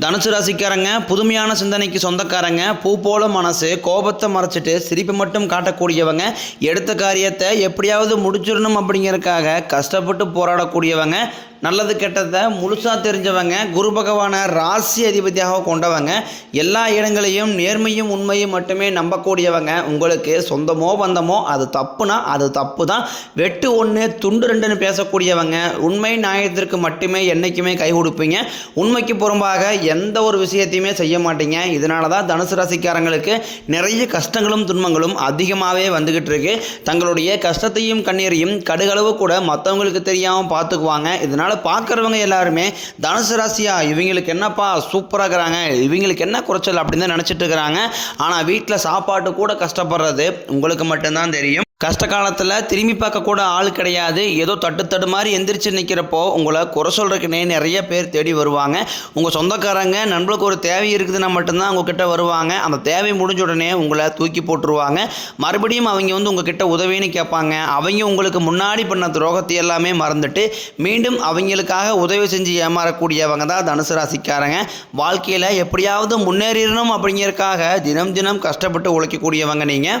தனுசு ராசிக்காரங்க புதுமையான சிந்தனைக்கு சொந்தக்காரங்க பூ போல மனசு கோபத்தை மறைச்சிட்டு சிரிப்பு மட்டும் காட்டக்கூடியவங்க எடுத்த காரியத்தை எப்படியாவது முடிச்சிடணும் அப்படிங்கிறதுக்காக கஷ்டப்பட்டு போராடக்கூடியவங்க நல்லது கெட்டதை முழுசாக தெரிஞ்சவங்க குரு பகவானை ராசி அதிபதியாக கொண்டவங்க எல்லா இடங்களையும் நேர்மையும் உண்மையும் மட்டுமே நம்பக்கூடியவங்க உங்களுக்கு சொந்தமோ பந்தமோ அது தப்புனா அது தப்பு தான் வெட்டு ஒன்று துண்டு ரெண்டுன்னு பேசக்கூடியவங்க உண்மை நியாயத்திற்கு மட்டுமே என்றைக்குமே கை கொடுப்பீங்க. உண்மைக்கு புறம்பாக எந்த ஒரு விஷயத்தையுமே செய்ய மாட்டீங்க. இதனால தான் தனுசு ராசிக்காரங்களுக்கு நிறைய கஷ்டங்களும் துன்பங்களும் அதிகமாகவே வந்துக்கிட்டு இருக்கு. தங்களுடைய கஷ்டத்தையும் கண்ணீரையும் கடுகளவு கூட மற்றவங்களுக்கு தெரியாமல் பார்த்துக்குவாங்க. இதனால் பார்க்குறவங்க எல்லாருமே தனுசு ராசியா இவங்களுக்கு என்னப்பா சூப்பராக இருக்கிறாங்க இவங்களுக்கு என்ன குறைச்சல் அப்படின்னு தான் நினச்சிட்டு இருக்கிறாங்க. ஆனால் வீட்டில் சாப்பாட்டு கூட கஷ்டப்படுறது உங்களுக்கு மட்டும்தான் தெரியும். கஷ்ட காலத்தில் திரும்பி பார்க்க கூட ஆள் கிடையாது. ஏதோ தட்டு தடு மாதிரி எந்திரிச்சு நிற்கிறப்போ உங்களை குறை சொல்கிறக்குன்னே நிறைய பேர் தேடி வருவாங்க. உங்கள் சொந்தக்காரங்க நண்பர்களுக்கு ஒரு தேவை இருக்குதுன்னா மட்டும்தான் உங்ககிட்ட வருவாங்க. அந்த தேவை முடிஞ்ச உடனே உங்களை தூக்கி போட்டுருவாங்க. மறுபடியும் அவங்க வந்து உங்ககிட்ட உதவின்னு கேட்பாங்க. அவங்க உங்களுக்கு முன்னாடி பண்ண துரோகத்தை எல்லாமே மறந்துட்டு மீண்டும் அவங்களுக்காக உதவி செஞ்சு ஏமாறக்கூடியவங்க தான் தனுசு ராசிக்காரங்க. வாழ்க்கையில் எப்படியாவது முன்னேறிடணும் அப்படிங்கிறதுக்காக தினம் தினம் கஷ்டப்பட்டு உழைக்கக்கூடியவங்க நீங்கள்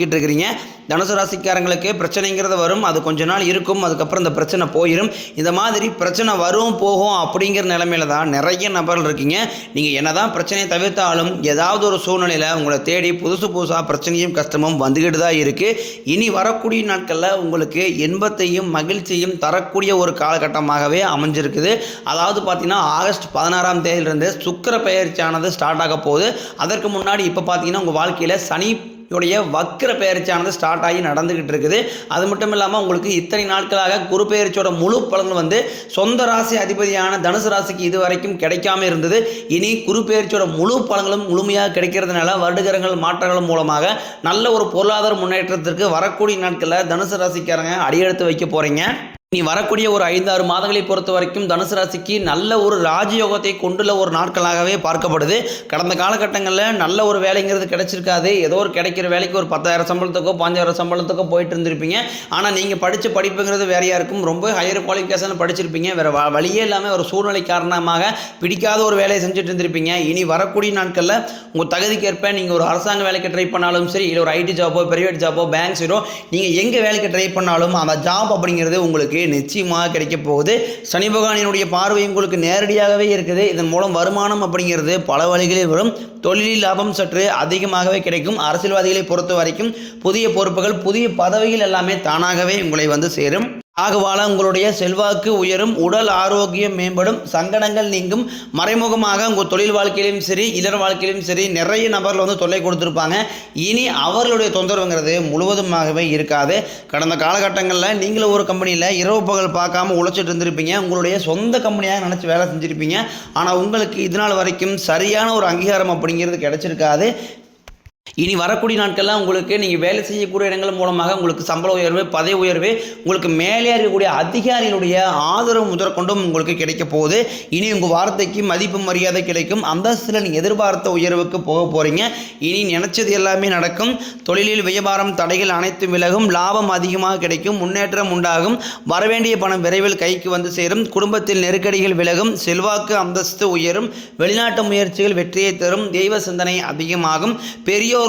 சொல்லிக்கிட்டு இருக்கிறீங்க. தனுசு ராசிக்காரங்களுக்கு பிரச்சனைங்கிறது வரும். அது கொஞ்ச நாள் இருக்கும். அதுக்கப்புறம் இந்த பிரச்சனை போயிடும் இந்த மாதிரி பிரச்சனை வரும் போகும் அப்படிங்கிற நிலமையில தான் நிறைய நபர்கள் இருக்கீங்க. நீங்கள் என்னதான் பிரச்சனையை தவிர்த்தாலும் ஏதாவது ஒரு சூழ்நிலையில் உங்களை தேடி புதுசு புதுசாக பிரச்சனையும் கஷ்டமும் வந்துக்கிட்டு தான் இருக்குது இனி வரக்கூடிய நாட்களில் உங்களுக்கு இன்பத்தையும் மகிழ்ச்சியும் தரக்கூடிய ஒரு காலகட்டமாகவே அமைஞ்சிருக்குது. அதாவது பார்த்தீங்கன்னா ஆகஸ்ட் பதினாறாம் தேதியிலிருந்து சுக்கர பயிற்சியானது ஸ்டார்ட் ஆக போகுது. அதற்கு முன்னாடி இப்போ பார்த்தீங்கன்னா உங்கள் வாழ்க்கையில் சனி உடைய வக்ர பெயர்ச்சியானது ஸ்டார்ட் ஆகி நடந்துக்கிட்டு இருக்குது. அது மட்டும் இல்லாமல் உங்களுக்கு இத்தனை நாட்களாக குரு பெயர்ச்சியோட முழு பலன்கள் வந்து சொந்த ராசி அதிபதியான தனுசு ராசிக்கு இது வரைக்கும் கிடைக்காம இருந்தது. இனி குரு பெயர்ச்சியோட முழு பலன்களும் முழுமையாக கிடைக்கிறதுனால வருடகரங்கள் மாற்றங்கள் மூலமாக நல்ல ஒரு பொருளாதார முன்னேற்றத்திற்கு வரக்கூடிய நாட்களில் தனுசு ராசிக்காரங்க அடியெடுத்து வைக்க போகிறீங்க இனி வரக்கூடிய ஒரு ஐந்தாறு மாதங்களை பொறுத்த வரைக்கும் தனுசு ராசிக்கு நல்ல ஒரு ராஜயோகத்தை கொண்டுள்ள ஒரு நாட்களாகவே பார்க்கப்படுது. கடந்த காலகட்டங்களில் நல்ல ஒரு வேலைங்கிறது கிடைச்சிருக்காது. ஏதோ ஒரு கிடைக்கிற வேலைக்கு ஒரு பத்தாயிரம் சம்பளத்துக்கோ பாஞ்சாயிரம் சம்பளத்துக்கோ போயிட்டு இருந்திருப்பீங்க. ஆனால் நீங்கள் படித்த படிப்புங்கிறது வேறையாக இருக்கும். ரொம்ப ஹையர் குவாலிஃபிகேஷன் படிச்சிருப்பீங்க. வேறு வ வழியே இல்லாமல் ஒரு சூழ்நிலை காரணமாக பிடிக்காத ஒரு வேலையை செஞ்சுட்டு இருந்திருப்பீங்க. இனி வரக்கூடிய நாட்களில் உங்கள் தகுதிக்கேற்ப நீங்கள் ஒரு அரசாங்க வேலைக்கு ட்ரை பண்ணாலும் சரி இல்லை ஒரு ஐடி ஜாபோ பிரைவேட் ஜாபோ பேங்க் சீரோ நீங்கள் எங்கே வேலைக்கு ட்ரை பண்ணாலும் அந்த ஜாப் அப்படிங்கிறது உங்களுக்கு நிச்சயமாக கிடைக்க போகுது. சனி பகவானினுடைய பார்வை உங்களுக்கு நேரடியாகவே இருக்குது. இதன் மூலம் வருமானம் அப்படிங்கிறது பல வழிகளில் வரும். தொழிலில் லாபம் சற்று அதிகமாகவே கிடைக்கும். அரசியல்வாதிகளை பொறுத்த வரைக்கும் புதிய பொறுப்புகள் புதிய பதவிகள் எல்லாமே தானாகவே உங்களை வந்து சேரும். ஆகவால உங்களுடைய செல்வாக்கு உயரும் உடல் ஆரோக்கியம் மேம்படும் சங்கடங்கள் நீங்கும். மறைமுகமாக உங்கள் தொழில் வாழ்க்கையிலும் சரி இளர் வாழ்க்கையிலும் சரி நிறைய நபர்கள் வந்து தொல்லை கொடுத்துருப்பாங்க. இனி அவர்களுடைய தொந்தரவுங்கிறது முழுவதுமாகவே இருக்காது. கடந்த காலகட்டங்களில் நீங்களும் ஒரு கம்பெனியில் இரவு பகல் பார்க்காம உழைச்சிட்டு இருந்திருப்பீங்க. உங்களுடைய சொந்த கம்பெனியாக நினச்சி வேலை செஞ்சுருப்பீங்க. ஆனால் உங்களுக்கு இது நாள் வரைக்கும் சரியான ஒரு அங்கீகாரம் அப்படிங்கிறது கிடச்சிருக்காது. இனி வரக்கூடிய நாட்கள்லாம் உங்களுக்கு நீங்கள் வேலை செய்யக்கூடிய இடங்கள் மூலமாக உங்களுக்கு சம்பள உயர்வு பதவி உயர்வு உங்களுக்கு மேலே இருக்கக்கூடிய அதிகாரிகளுடைய ஆதரவு முதற்கொண்டும் உங்களுக்கு கிடைக்க போகுது. இனி உங்கள் வார்த்தைக்கு மதிப்பு மரியாதை கிடைக்கும். அந்தஸ்தில் நீங்கள் எதிர்பார்த்த உயர்வுக்கு போக போகிறீங்க இனி நினச்சது எல்லாமே நடக்கும். தொழிலில் வியாபாரம் தடைகள் அனைத்தும் விலகும். லாபம் அதிகமாக கிடைக்கும். முன்னேற்றம் உண்டாகும். வரவேண்டிய பணம் விரைவில் கைக்கு வந்து சேரும். குடும்பத்தில் நெருக்கடிகள் விலகும். செல்வாக்கு அந்தஸ்து உயரும். வெளிநாட்டு முயற்சிகள் வெற்றியை தரும். தெய்வ சிந்தனை அதிகமாகும். பெரியோர்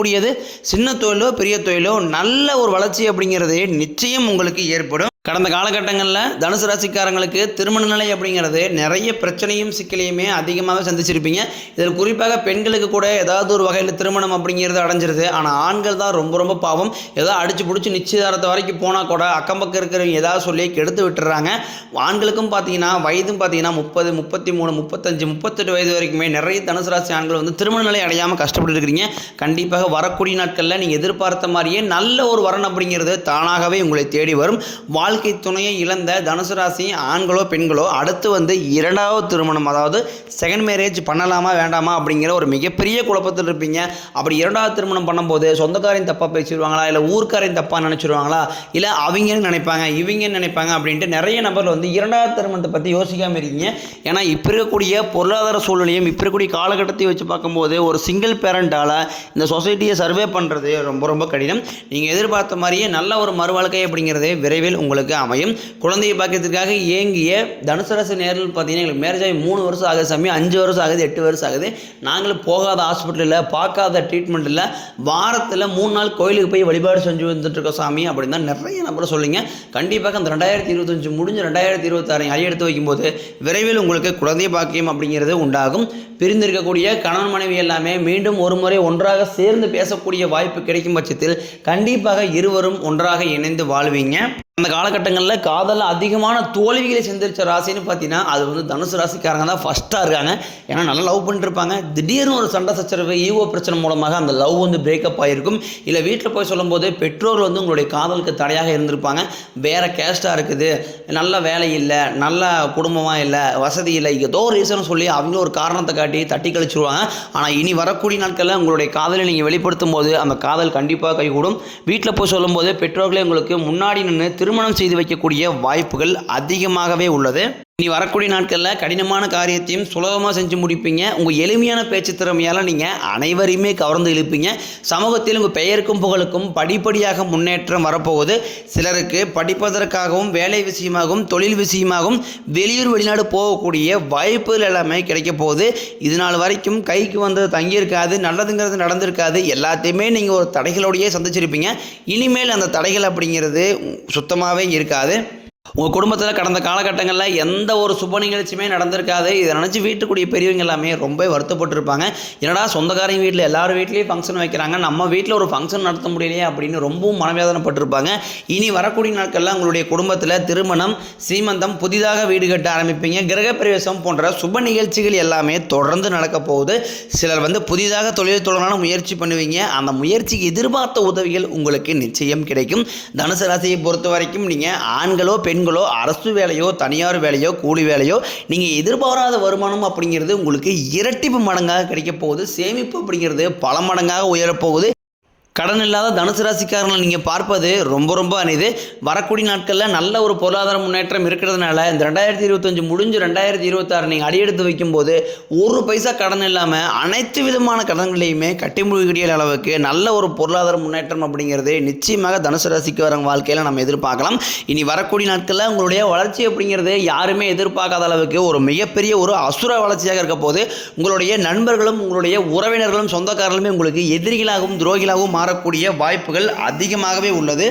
செய்யக்கூடியது சின்ன தொழிலோ பெரிய தொழிலோ நல்ல ஒரு வளர்ச்சி அப்படிங்கிறது நிச்சயம் உங்களுக்கு ஏற்படும். கடந்த காலகட்டங்களில் தனுசு ராசிக்காரங்களுக்கு திருமண நிலை அப்படிங்கிறது நிறைய பிரச்சனையும் சிக்கலையுமே அதிகமாக சந்திச்சிருப்பீங்க. இதில் குறிப்பாக பெண்களுக்கு கூட ஏதாவது ஒரு வகையில் திருமணம் அப்படிங்கிறது அடைஞ்சிருது. ஆனால் ஆண்கள் தான் ரொம்ப ரொம்ப பாவம். ஏதோ அடிச்சு பிடிச்சி நிச்சயதாரத்தை வரைக்கும் போனால் கூட அக்கம் பக்கம் இருக்கிறவங்க ஏதாவது சொல்லி கெடுத்து விட்டுறாங்க. ஆண்களுக்கும் பார்த்தீங்கன்னா வயதும் பார்த்தீங்கன்னா முப்பது முப்பத்தி மூணு முப்பத்தஞ்சு முப்பத்தெட்டு வயது வரைக்குமே நிறைய தனுசு ராசி ஆண்கள் வந்து திருமண நிலை அடையாமல் கஷ்டப்பட்டு இருக்கிறீங்க. கண்டிப்பாக வரக்கூடிய நாட்களில் நீங்கள் எதிர்பார்த்த மாதிரியே நல்ல ஒரு வரன் அப்படிங்கிறது தானாகவே உங்களை தேடி வரும். வாழ்க்கை துணையை இழந்த தனுசு ராசி ஆண்களோ பெண்களோ அடுத்து வந்து இரண்டாவது திருமணம் அதாவது செகண்ட் மேரேஜ் பண்ணலாமா வேண்டாமா அப்படிங்கிற ஒரு மிகப்பெரிய குழப்பத்தில் இருப்பீங்க. அப்படி இரண்டாவது திருமணம் பண்ணும்போது சொந்தக்காரையும் தப்பாக பேசிடுவாங்களா இல்லை ஊர்க்காரையும் தப்பாக நினச்சிருவாங்களா இல்லை அவங்கன்னு நினைப்பாங்க இவங்கன்னு நினைப்பாங்க அப்படின்ட்டு நிறைய நபர்கள் வந்து இரண்டாவது திருமணத்தை பற்றி யோசிக்காமல் இருக்கீங்க. ஏன்னா இப்போ இருக்கக்கூடிய பொருளாதார சூழ்நிலையும் இப்போ இருக்கக்கூடிய காலகட்டத்தையும் வச்சு பார்க்கும்போது ஒரு சிங்கிள் பேரண்டால் இந்த சொசைட்டியை சர்வே பண்ணுறது ரொம்ப ரொம்ப கடினம். நீங்கள் எதிர்பார்த்த மாதிரியே நல்ல ஒரு மறுவாழ்க்கை அப்படிங்கிறது விரைவில் உங்களுக்கு அமையும். குழந்தையை பாக்கியத்திற்காக ஏங்கிய தனுசு ராசி நேரில் பார்த்தீங்கன்னா எங்களுக்கு மேரேஜ் ஆகி மூணு வருஷம் ஆகுது சாமி அஞ்சு வருஷம் ஆகுது எட்டு வருஷம் ஆகுது. நாங்களும் போகாத ஹாஸ்பிட்டலில் பார்க்காத ட்ரீட்மெண்ட்டில் வாரத்தில் மூணு நாள் கோயிலுக்கு போய் வழிபாடு செஞ்சு வந்துட்டுருக்கோம் சாமி அப்படின்னு தான் நிறைய நபர் சொல்லுங்க. கண்டிப்பாக அந்த ரெண்டாயிரத்தி இருபத்தஞ்சு முடிஞ்சு ரெண்டாயிரத்தி இருபத்தாறு அடி எடுத்து வைக்கும்போது விரைவில் உங்களுக்கு குழந்தை பாக்கியம் அப்படிங்கிறது உண்டாகும். பிரிந்திருக்கக்கூடிய கணவன் மனைவி எல்லாமே மீண்டும் ஒரு முறை ஒன்றாக சேர்ந்து பேசக்கூடிய வாய்ப்பு கிடைக்கும் பட்சத்தில் கண்டிப்பாக இருவரும் ஒன்றாக இணைந்து வாழ்வீங்க. அந்த காலகட்டங்களில் காதலில் அதிகமான தோல்விகளை சந்திச்ச ராசின்னு பார்த்தீங்கன்னா அது வந்து தனுசு ராசிக்காரங்க தான் ஃபஸ்ட்டாக இருக்காங்க. ஏன்னா நல்லா லவ் பண்ணிருப்பாங்க. திடீர்னு ஒரு சண்டை சச்சரவு ஈகோ பிரச்சனை மூலமாக அந்த லவ் வந்து பிரேக்கப் ஆகிருக்கும் இல்லை வீட்டில் போய் சொல்லும்போது பெற்றோர் வந்து உங்களுடைய காதலுக்கு தடையாக இருந்திருப்பாங்க. வேறு கேஸ்ட்டாக இருக்குது. நல்ல வேலை இல்லை நல்ல குடும்பமாக இல்லை வசதி இல்லை ஏதோ ஒரு ரீசன் சொல்லி அவங்க ஒரு காரணத்தை காட்டி தட்டி கழிச்சிருவாங்க. ஆனால் இனி வரக்கூடிய நாட்களில் உங்களுடைய காதலை நீங்கள் வெளிப்படுத்தும் போது அந்த காதல் கண்டிப்பாக கைகூடும். வீட்டில் போய் சொல்லும்போது பெற்றோர்களே உங்களுக்கு முன்னாடி நின்று திருமணம் செய்து வைக்கக்கூடிய வாய்ப்புகள் அதிகமாகவே உள்ளது. நீ வரக்கூடிய நாட்களில் கடினமான காரியத்தையும் சுலபமாக செஞ்சு முடிப்பீங்க. உங்கள் எளிமையான பேச்சு திறமையால் நீங்கள் அனைவரையுமே கவர்ந்து இழுப்பீங்க. சமூகத்தில் உங்கள் பெயருக்கும் புகழுக்கும் படிப்படியாக முன்னேற்றம் வரப்போகுது. சிலருக்கு படிப்பதற்காகவும் வேலை விஷயமாகவும் தொழில் விஷயமாகவும் வெளியூர் வெளிநாடு போகக்கூடிய வாய்ப்புகள் எல்லாமே கிடைக்க போகுது. இது நாள் வரைக்கும் கைக்கு வந்தது தங்கியிருக்காது நல்லதுங்கிறது நடந்திருக்காது. எல்லாத்தையுமே நீங்கள் ஒரு தடைகளோடையே சந்திச்சிருப்பீங்க. இனிமேல் அந்த தடைகள் அப்படிங்கிறது சுத்தமாகவே இருக்காது. உங்கள் குடும்பத்தில் கடந்த காலகட்டங்களில் எந்த ஒரு சுப நிகழ்ச்சியுமே நடந்திருக்காது. இதை நினச்சி வீட்டுக்குடிய பெரியவங்க எல்லாமே ரொம்ப வருத்தப்பட்டிருப்பாங்க. என்னடா சொந்தக்காரங்க வீட்டில் எல்லார் வீட்லேயும் ஃபங்க்ஷன் வைக்கிறாங்க. நம்ம வீட்டில் ஒரு ஃபங்க்ஷன் நடத்த முடியலையே அப்படின்னு ரொம்பவும் மனவேதனைப்பட்டிருப்பாங்க. இனி வரக்கூடிய நாட்களில் உங்களுடைய குடும்பத்தில் திருமணம் சீமந்தம் புதிதாக வீடு கட்ட ஆரம்பிப்பீங்க. கிரகப்பிரவேசம் போன்ற சுப நிகழ்ச்சிகள் எல்லாமே தொடர்ந்து நடக்க போகுது. சிலர் வந்து புதிதாக தொழில் தொடரான முயற்சி பண்ணுவீங்க. அந்த முயற்சிக்கு எதிர்பார்த்த உதவிகள் உங்களுக்கு நிச்சயம் கிடைக்கும். தனுசு ராசியை பொறுத்த வரைக்கும் நீங்கள் ஆண்களோ பெண்களோ அரசு வேலையோ தனியார் வேலையோ கூலி வேலையோ நீங்கள் எதிர்பாராத வருமானம் அப்படிங்கிறது உங்களுக்கு இரட்டிப்பு மடங்காக கிடைக்க போகுது சேமிப்பு அப்படிங்கிறது பல மடங்காக உயரப்போகுது கடன் இல்லாத தனுசு ராசிக்காரங்களை நீங்கள் பார்ப்பது ரொம்ப ரொம்ப அனிது வரக்கூடிய நாட்களில் நல்ல ஒரு பொருளாதார முன்னேற்றம் இருக்கிறதுனால இந்த ரெண்டாயிரத்தி இருபத்தஞ்சு முடிஞ்சு ரெண்டாயிரத்தி இருபத்தாறு நீங்கள் அடியெடுத்து வைக்கும்போது ஒரு பைசா கடன் இல்லாமல் அனைத்து விதமான கடன்களையுமே கட்டி முடிக்கக்கூடிய அளவுக்கு நல்ல ஒரு பொருளாதார முன்னேற்றம் அப்படிங்கிறது நிச்சயமாக தனுசு ராசிக்கு வர வாழ்க்கையில் நம்ம எதிர்பார்க்கலாம். இனி வரக்கூடிய நாட்களில் உங்களுடைய வளர்ச்சி அப்படிங்கிறது யாருமே எதிர்பார்க்காத அளவுக்கு ஒரு மிகப்பெரிய ஒரு அசுர வளர்ச்சியாக இருக்க போது உங்களுடைய நண்பர்களும் உங்களுடைய உறவினர்களும் சொந்தக்காரர்களுமே உங்களுக்கு எதிரிகளாகவும் துரோகிகளாகவும் மாறக்கூடிய வாய்ப்புகள் அதிகமாகவே உள்ளது.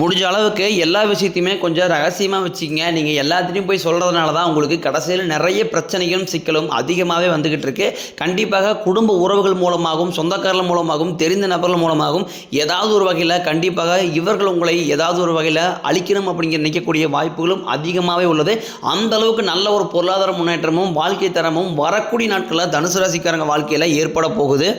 முடிஞ்ச அளவுக்கு எல்லா விஷயத்தையுமே கொஞ்சம் ரகசியமாக வச்சுக்கிங்க. நீங்கள் எல்லாத்தையும் போய் சொல்கிறதுனால தான் உங்களுக்கு கடைசியில் நிறைய பிரச்சனைகளும் சிக்கலும் அதிகமாகவே வந்துக்கிட்டு இருக்கு. கண்டிப்பாக குடும்ப உறவுகள் மூலமாகவும் சொந்தக்காரர்கள் மூலமாகவும் தெரிந்த நபர்கள் மூலமாகவும் ஏதாவது ஒரு வகையில் கண்டிப்பாக இவர்கள் உங்களை ஏதாவது ஒரு வகையில் அழிக்கணும் அப்படிங்கிற நினைக்கக்கூடிய வாய்ப்புகளும் அதிகமாகவே உள்ளது. அந்த அளவுக்கு நல்ல ஒரு பொருளாதார முன்னேற்றமும் வாழ்க்கை தரமும் வரக்கூடிய நாட்களில் தனுசு ராசிக்காரங்க வாழ்க்கையில் ஏற்பட போகுது.